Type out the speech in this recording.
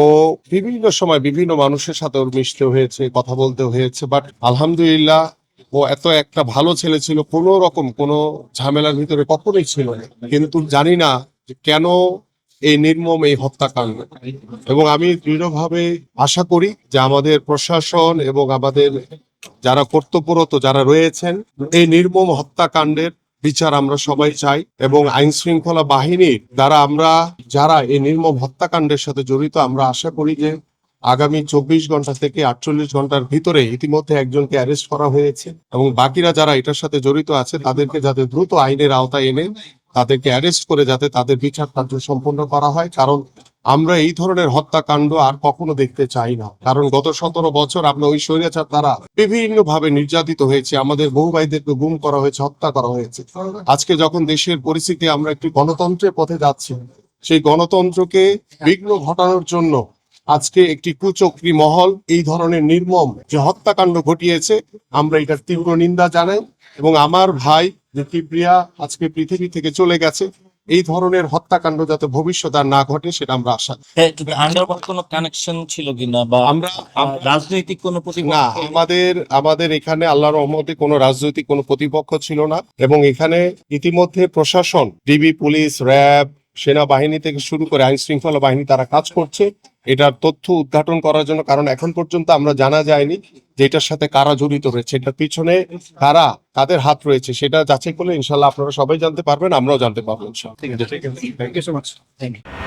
ও বিভিন্ন সময় বিভিন্ন মানুষের সাথে ওর মিশতে হয়েছে, কথা বলতে হয়েছে বাট আলহামদুলিল্লাহ ও এত একটা ভালো ছেলে ছিল, কোনো রকম কোনো ঝামেলার ভিতরে কখনোই ছিল না। কিন্তু জানি না কেন এই নির্মম এই হত্যাকাণ্ড। এবং আমি দৃঢ়ভাবে আশা করি যে আমাদের প্রশাসন এবং আমাদের যারা কর্তব্যরত, যারা রয়েছেন, এই নির্মম হত্যাকাণ্ডের বিচার আমরা সবাই চাই এবং আইন শৃঙ্খলা বাহিনীর দ্বারা আমরা, যারা এই নির্মম হত্যাকাণ্ডের সাথে জড়িত, আমরা আশা করি যে আগামী চব্বিশ ঘণ্টা থেকে আটচল্লিশ ঘণ্টার ভিতরে ইতিমধ্যে একজনকে অ্যারেস্ট করা হয়েছে এবং বাকিরা যারা এটার সাথে জড়িত আছে, তাদেরকে যাতে দ্রুত আইনের আওতায় এনে তাদেরকে অ্যারেস্ট করে যাতে তাদের বিচার কার্য সম্পন্ন করা হয়। কারণ আমরা এই ধরনের হত্যাকাণ্ড আর কখনো দেখতে চাই না। কারণ গত সতেরো বছর আমরা ওই স্বৈরাচার দ্বারা বিভিন্ন ভাবে নির্যাতিত হয়েছে। আমাদের বহু ভাইদেরকে গুম করা হয়েছে, হত্যা করা হয়েছে। আজকে যখন দেশের পরিস্থিতি আমরা একটি গণতন্ত্রের পথে যাচ্ছি, সেই গণতন্ত্রকে বিঘ্ন ঘটানোর জন্য আজকে একটি কুচক্রী মহল, এই ধরনের নির্মম যে হত্যাকাণ্ড ঘটিয়েছে, আমরা এটার তীব্র নিন্দা জানাই এবং আমার ভাই যে কিপ্রিয়া আজকে পৃথিবী থেকে চলে গেছে এই ধরনের হত্যাকাণ্ড যাতে ভবিষ্যৎ আর না ঘটে সেটা আমরা আশা আন্ডারওয়ার্ল্ড কোনো কানেকশন ছিল কিনা বা আমরা রাজনৈতিক কোনো না আমাদের আমাদের এখানে আল্লাহর রহমতে কোনো রাজনৈতিক কোনো প্রতিপক্ষ ছিল না এবং এখানে ইতিমধ্যে প্রশাসন ডিবি পুলিশ র্যাব সেনাবাহিনী থেকে শুরু করে আইন শৃঙ্খলা বাহিনী তারা কাজ করছে। এটার তথ্য উদ্ঘাটন করার জন্য কারণ এখন পর্যন্ত আমরা জানা যায়নি যে এটার সাথে কারা জড়িত রয়েছে এটার পিছনে কারা তাদের হাত রয়েছে সেটা যাচাই করলে ইনশাল্লাহ আপনারা সবাই জানতে পারবেন আমরাও জানতে পারব ইনশাল্লাহ। ঠিক আছে thank you so much thank you.